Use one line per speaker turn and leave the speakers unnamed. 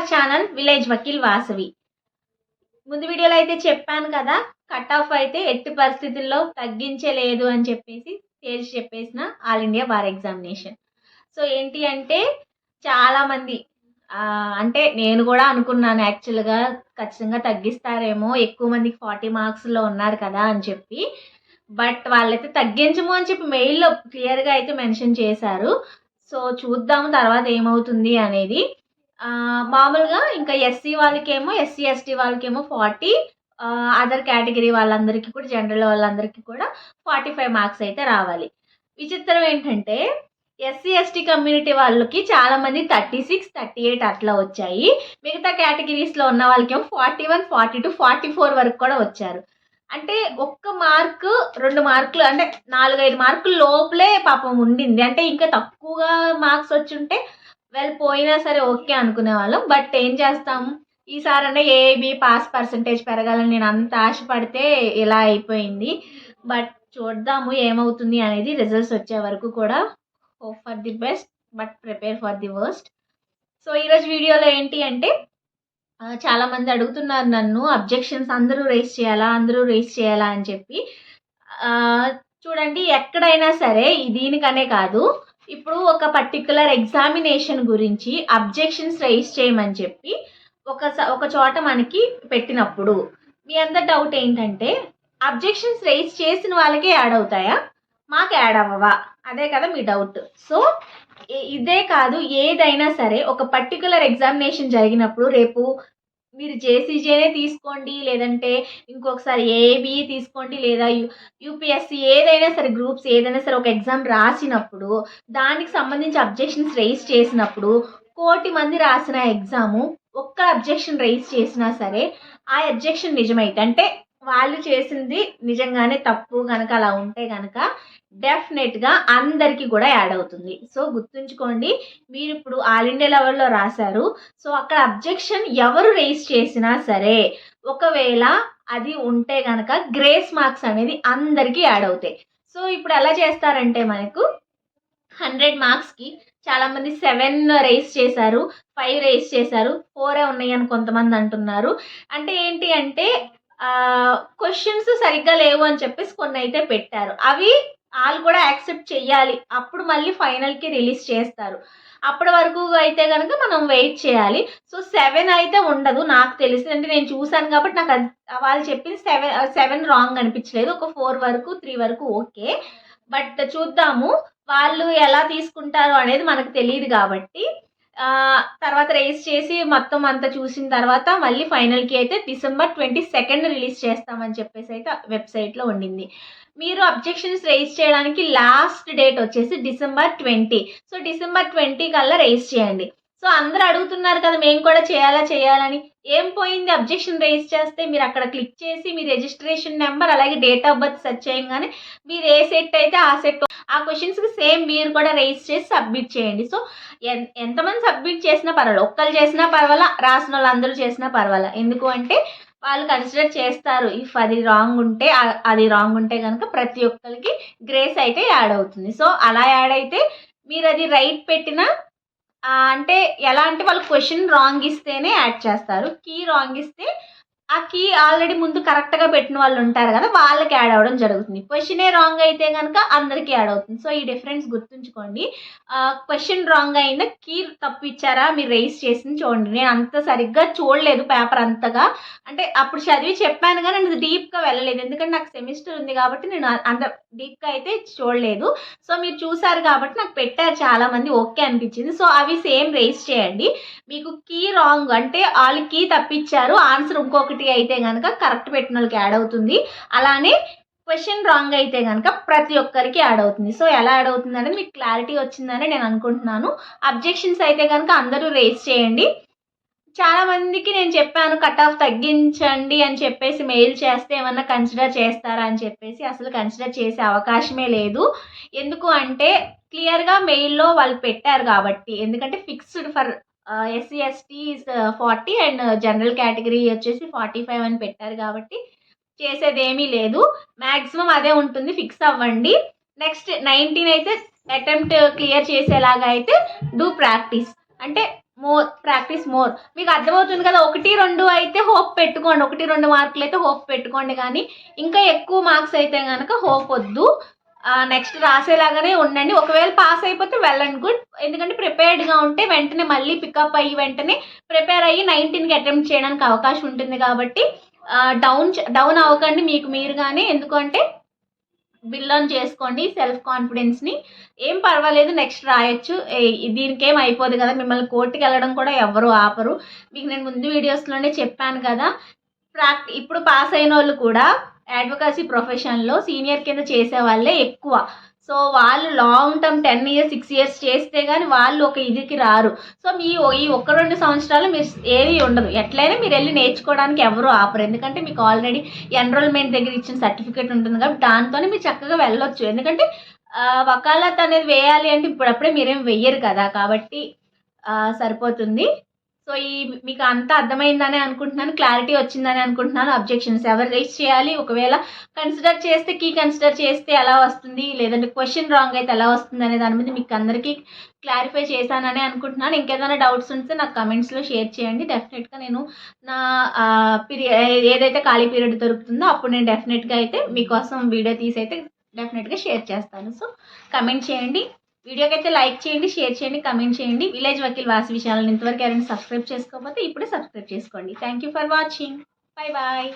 Our channel village Vakeel Vasavi ముందు వీడియోలో అయితే చెప్పాను కదా కట్ ఆఫ్ అయితే ఎట్టి పరిస్థితుల్లో తగ్గించలేదు అని చెప్పేసి తేల్చి చెప్పేసిన all India bar examination so ఏంటి అంటే చాలామంది అంటే నేను కూడా అనుకున్నాను యాక్చువల్గా ఖచ్చితంగా తగ్గిస్తారేమో ఎక్కువ మందికి ఫార్టీ మార్క్స్లో ఉన్నారు కదా అని చెప్పి. బట్ వాళ్ళైతే తగ్గించము అని చెప్పి మెయిల్లో క్లియర్గా అయితే మెన్షన్ చేశారు. సో చూద్దాము తర్వాత ఏమవుతుంది అనేది. మామూలుగా ఇంకా ఎస్సీ వాళ్ళకేమో ఎస్సీ ఎస్టీ వాళ్ళకేమో ఫార్టీ అదర్ కేటగిరీ వాళ్ళందరికీ కూడా జనరల్ వాళ్ళందరికీ కూడా ఫార్టీ ఫైవ్ మార్క్స్ అయితే రావాలి. విచిత్రం ఏంటంటే ఎస్సీ ఎస్టీ కమ్యూనిటీ వాళ్ళకి చాలామంది థర్టీ సిక్స్ థర్టీ ఎయిట్ అట్లా వచ్చాయి. మిగతా కేటగిరీస్లో ఉన్న వాళ్ళకేమో forty one forty two forty four వరకు కూడా వచ్చారు. అంటే ఒక్క మార్కు రెండు మార్కులు అంటే నాలుగైదు మార్కులు లోపలే పాపం ఉండింది. అంటే ఇంకా తక్కువగా మార్క్స్ వచ్చి ఉంటే వెల్ పోయినా సరే ఓకే అనుకునే వాళ్ళం. బట్ ఏం చేస్తాం? ఈసారి అంటే ఏబి పాస్ పర్సంటేజ్ పెరగాలని నేను అంత ఆశపడితే ఇలా అయిపోయింది. బట్ చూద్దాము ఏమవుతుంది అనేది రిజల్ట్స్ వచ్చే వరకు కూడా hope for the best but prepare for the worst so ఈరోజు వీడియోలో ఏంటి అంటే చాలామంది అడుగుతున్నారు నన్ను అబ్జెక్షన్స్ అందరూ రేస్ చేయాలా? అందరూ రేస్ చేయాలా? అని చెప్పి. చూడండి ఎక్కడైనా సరే దీనికనే కాదు. ఇప్పుడు ఒక పర్టికులర్ ఎగ్జామినేషన్ గురించి అబ్జెక్షన్స్ రైజ్ చేయమని చెప్పి ఒక స- ఒక చోట మనకి పెట్టినప్పుడు మీ అందరి డౌట్ ఏంటంటే అబ్జెక్షన్స్ రైజ్ చేసిన వాళ్ళకే యాడ్ అవుతాయా? మాకు యాడ్ అవ్వవా? అదే కదా మీ డౌట్ సో ఇదే కాదు ఏదైనా సరే ఒక పర్టికులర్ ఎగ్జామినేషన్ జరిగినప్పుడు రేపు మీరు జేసీజేనే తీసుకోండి లేదంటే ఇంకొకసారి ఏబీ తీసుకోండి లేదా యూ యూపీఎస్సీ ఏదైనా సరే గ్రూప్స్ ఏదైనా సరే ఒక ఎగ్జామ్ రాసినప్పుడు దానికి సంబంధించి అబ్జెక్షన్స్ రైజ్ చేసినప్పుడు కోటి మంది రాసిన ఎగ్జాము ఒక్క అబ్జెక్షన్ రైజ్ చేసినా సరే ఆ అబ్జెక్షన్ నిజమైతే అంటే వాళ్ళు చేసింది నిజంగానే తప్పు కనుక అలా ఉంటే కనుక డెఫినెట్గా అందరికీ కూడా యాడ్ అవుతుంది. సో గుర్తుంచుకోండి మీరు ఇప్పుడు ఆల్ ఇండియా లెవెల్లో రాశారు. సో అక్కడ అబ్జెక్షన్ ఎవరు రేస్ చేసినా సరే ఒకవేళ అది ఉంటే కనుక గ్రేస్ మార్క్స్ అనేది అందరికీ యాడ్ అవుతాయి. సో ఇప్పుడు ఎలా చేస్తారంటే మనకు హండ్రెడ్ మార్క్స్కి చాలామంది సెవెన్ రేస్ చేశారు ఫైవ్ రేస్ చేశారు ఫోరే ఉన్నాయి అని కొంతమంది అంటున్నారు. అంటే ఏంటి అంటే క్వశ్చన్స్ సరిగ్గా లేవు అని చెప్పేసి కొన్ని అయితే పెట్టారు. అవి వాళ్ళు కూడా యాక్సెప్ట్ చేయాలి అప్పుడు మళ్ళీ ఫైనల్కి రిలీజ్ చేస్తారు. అప్పటి వరకు అయితే కనుక మనం వెయిట్ చేయాలి. సో సెవెన్ అయితే ఉండదు నాకు తెలిసి. అంటే నేను చూశాను కాబట్టి నాకు అది వాళ్ళు చెప్పింది సెవెన్ సెవెన్ రాంగ్ అనిపించలేదు. ఒక ఫోర్ వరకు త్రీ వరకు ఓకే. బట్ చూద్దాము. వాళ్ళు ఎలా తీసుకుంటారు అనేది మనకు తెలియదు కాబట్టి తర్వాత రేస్ చేసి మొత్తం అంతా చూసిన తర్వాత మళ్ళీ ఫైనల్కి అయితే డిసెంబర్ ట్వంటీ సెకండ్ రిలీజ్ చేస్తామని చెప్పేసి అయితే వెబ్సైట్లో ఉండింది. మీరు అబ్జెక్షన్స్ రేస్ చేయడానికి లాస్ట్ డేట్ వచ్చేసి December twenty so December twenty కల్లా రేస్ చేయండి. సో అందరూ అడుగుతున్నారు కదా మేము కూడా చేయాలా చేయాలని. ఏం పోయింది? అబ్జెక్షన్ రేజ్ చేస్తే మీరు అక్కడ క్లిక్ చేసి మీ రిజిస్ట్రేషన్ నెంబర్ అలాగే డేట్ ఆఫ్ బర్త్ సెర్చ్ చేయగానే మీరు ఏ సెట్ అయితే ఆ సెట్ ఆ క్వశ్చన్స్కి సేమ్ మీరు కూడా రేజ్ చేసి సబ్మిట్ చేయండి. సో ఎంతమంది సబ్మిట్ చేసినా పర్వాలేదు. ఒక్కరు చేసినా పర్వాలా రాసిన వాళ్ళు అందరూ చేసినా పర్వాలా. ఎందుకు అంటే వాళ్ళు కన్సిడర్ చేస్తారు ఇఫ్ అది రాంగ్ ఉంటే అది రాంగ్ ఉంటే కనుక ప్రతి ఒక్కరికి గ్రేస్ అయితే యాడ్ అవుతుంది. సో అలా యాడ్ అయితే మీరు అది రైట్ పెట్టిన అంటే ఎలా అంటే వాళ్ళు క్వశ్చన్ రాంగ్ ఇస్తేనే యాడ్ చేస్తారు. కీ రాంగ్ ఇస్తే ఆ కీ ఆల్రెడీ ముందు కరెక్ట్గా పెట్టిన వాళ్ళు ఉంటారు కదా వాళ్ళకి యాడ్ అవ్వడం జరుగుతుంది. క్వశ్చనే రాంగ్ అయితే కనుక అందరికీ యాడ్ అవుతుంది. సో ఈ డిఫరెన్స్ గుర్తుంచుకోండి. క్వశ్చన్ రాంగ్ అయిందా కీ తప్పు ఇచ్చారా మీరు రైస్ చేసింది చూడండి. నేను అంత సరిగ్గా చూడలేదు పేపర్ అంతగా. అంటే అప్పుడు చదివి చెప్పాను కానీ నేను డీప్గా వెళ్ళలేదు. ఎందుకంటే నాకు సెమిస్టర్ ఉంది కాబట్టి నేను అంత డీప్గా అయితే చూడలేదు. సో మీరు చూసారు కాబట్టి నాకు పెట్టారు. చాలా మంది ఓకే అనిపించింది. సో అవి సేమ్ రేస్ చేయండి. మీకు కీ రాంగ్ అంటే వాళ్ళు కీ తప్పించారు ఆన్సర్ ఇంకొకటి అయితే కనుక కరెక్ట్ పెట్టిన వాళ్ళకి యాడ్ అవుతుంది. అలానే క్వశ్చన్ రాంగ్ అయితే కనుక ప్రతి ఒక్కరికి యాడ్ అవుతుంది. సో ఎలా యాడ్ అవుతుంది అనేది మీకు క్లారిటీ వచ్చిందని నేను అనుకుంటున్నాను. అబ్జెక్షన్స్ అయితే కనుక అందరూ రేస్ చేయండి. చాలా మందికి నేను చెప్పాను కట్ ఆఫ్ తగ్గించండి అని చెప్పేసి మెయిల్ చేస్తే ఏమన్నా కన్సిడర్ చేస్తారా అని చెప్పేసి అసలు కన్సిడర్ చేసే అవకాశమే లేదు. ఎందుకు అంటే క్లియర్గా మెయిల్లో వాళ్ళు పెట్టారు కాబట్టి. ఎందుకంటే fixed for SC ST forty and general category వచ్చేసి ఫార్టీ ఫైవ్ అని పెట్టారు కాబట్టి చేసేదేమీ లేదు. మ్యాక్సిమం అదే ఉంటుంది ఫిక్స్ అవ్వండి. నెక్స్ట్ నైన్టీన్ అయితే అటెంప్ట్ క్లియర్ చేసేలాగా అయితే డూ ప్రాక్టీస్ అంటే మోర్ ప్రాక్టీస్ మోర్ మీకు అర్థమవుతుంది కదా ఒకటి రెండు అయితే హోప్ పెట్టుకోండి. ఒకటి రెండు మార్కులు అయితే హోప్ పెట్టుకోండి కానీ ఇంకా ఎక్కువ మార్క్స్ అయితే కనుక హోప్ వద్దు. నెక్స్ట్ రాసేలాగానే ఉండండి. ఒకవేళ పాస్ అయిపోతే వెల్ అండ్ గుడ్ ఎందుకంటే ప్రిపేర్డ్గా ఉంటే వెంటనే మళ్ళీ పికప్ అయ్యి వెంటనే ప్రిపేర్ అయ్యి నైన్టీన్కి అటెంప్ట్ చేయడానికి అవకాశం ఉంటుంది కాబట్టి డౌన్ డౌన్ అవ్వకండి మీకు మీరుగానే ఎందుకంటే బిల్ ఆన్ చేసుకోండి సెల్ఫ్ కాన్ఫిడెన్స్ని ఏం పర్వాలేదు నెక్స్ట్ రాయొచ్చు. ఏ- దీనికి ఏం అయిపోదు కదా. మిమ్మల్ని కోర్టుకి వెళ్ళడం కూడా ఎవరు ఆపరు. మీకు నేను ముందు వీడియోస్లోనే చెప్పాను కదా. ప్రాక్టీ ఇప్పుడు పాస్ అయిన వాళ్ళు కూడా అడ్వకసీ ప్రొఫెషన్లో సీనియర్ కింద చేసే వాళ్ళే ఎక్కువ. సో వాళ్ళు long term ten years six years చేస్తే కానీ వాళ్ళు ఒక ఇదికి రారు. సో మీ ఈ ఒక్క రెండు సంవత్సరాలు మీరు ఏది ఉండదు. ఎట్లయినా మీరు వెళ్ళి నేర్చుకోవడానికి ఎవరు ఆపరు. ఎందుకంటే మీకు ఆల్రెడీ ఎన్రోల్మెంట్ దగ్గర ఇచ్చిన సర్టిఫికేట్ ఉంటుంది కాబట్టి దాంతోనే మీరు చక్కగా వెళ్ళొచ్చు. ఎందుకంటే వకాలత్ అనేది వేయాలి అంటే ఇప్పుడప్పుడే మీరేం వెయ్యరు కదా. కాబట్టి సరిపోతుంది. సో ఈ మీకు అంతా అర్థమైందని అనుకుంటున్నాను క్లారిటీ వచ్చిందని అనుకుంటున్నాను. అబ్జెక్షన్స్ ఎవరు రైజ్ చేయాలి? ఒకవేళ కన్సిడర్ చేస్తే కీ కన్సిడర్ చేస్తే ఎలా వస్తుంది? లేదంటే క్వశ్చన్ రాంగ్ అయితే ఎలా వస్తుంది అనే దాని మీద మీకు అందరికీ క్లారిఫై చేశానని అనుకుంటున్నాను. ఇంకేదైనా డౌట్స్ ఉంటే నాకు కమెంట్స్లో షేర్ చేయండి. డెఫినెట్గా నేను నా పీరియడ్ ఏదైతే ఖాళీ పీరియడ్ దొరుకుతుందో అప్పుడు నేను డెఫినెట్గా అయితే మీకోసం వీడియో తీసి అయితే డెఫినెట్గా షేర్ చేస్తాను. సో కమెంట్ చేయండి. వీడియోకి అయితే లైక్ చేయండి షేర్ చేయండి కమెంట్ చేయండి. విలేజ్ వకీల్ వాసి విషయాలను ఇంతవరకు ఎవరైనా సబ్స్క్రైబ్ చేసుకోకపోతే ఇప్పుడే సబ్స్క్రైబ్ చేసుకోండి. Thank you for watching bye bye